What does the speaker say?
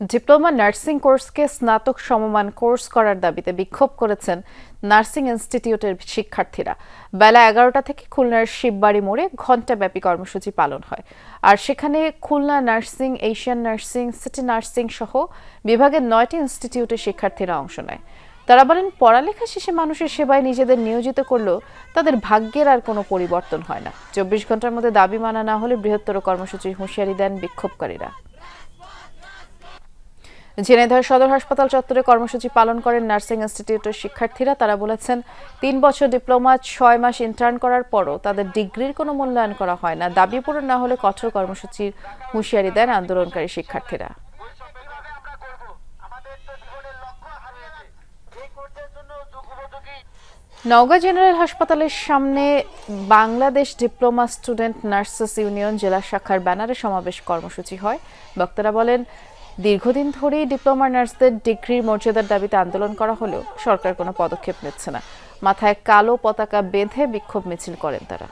Diploma nursing কোর্সকে স্নাতক সমমান course করার দাবিতে বিক্ষোভ করেছেন নার্সিং ইনস্টিটিউটের শিক্ষার্থীরা। বেলা এগারোটা থেকে খুলনার শিববাড়ি মোড়ে ঘণ্টাব্যাপী কর্মসূচি পালন হয়। আর সেখানে Khulna nursing, Asian nursing, city nursing সহ বিভাগের নয়টি ইনস্টিটিউটের শিক্ষার্থীরা অংশ নেয়। তারা বলেন, পড়ালেখা শেষে মানুষের সেবায় নিজেদের নিয়োজিত করলেও তাদের ভাগ্যের আর কোনো পরিবর্তন হয় না। চব্বিশ ঘণ্টার মধ্যে দাবি মানা না হলে বৃহত্তর কর্মসূচির হুঁশিয়ারি দেন বিক্ষোভকারীরা। ঝিনাইদহ সদর হাসপাতাল চত্বরে কর্মসূচি পালন করেন নার্সিং ইনস্টিটিউটের শিক্ষার্থীরা। তারা বলেছেন, তিন বছর ডিপ্লোমা, ছয় মাস ইন্টার্ন করার পরও তাদের ডিগ্রির কোনো মূল্যায়ন করা হয় না। দাবি পূরণ না হলে কঠোর কর্মসূচির হুঁশিয়ারি দেন আন্দোলনকারী শিক্ষার্থীরা। নওগাঁ জেনারেল হাসপাতালের সামনে Bangladesh diploma student nurses union জেলা শাখার ব্যানারে সমাবেশ কর্মসূচি হয়। বক্তারা বলেন দীর্ঘদিন ধরেই ডিপ্লোমা নার্সদের ডিগ্রির মর্যাদার দাবিতে আন্দোলন করা হলেও সরকার কোনো পদক্ষেপ নিচ্ছে না। মাথায় কালো পতাকা বেঁধে বিক্ষোভ মিছিল করেন তারা।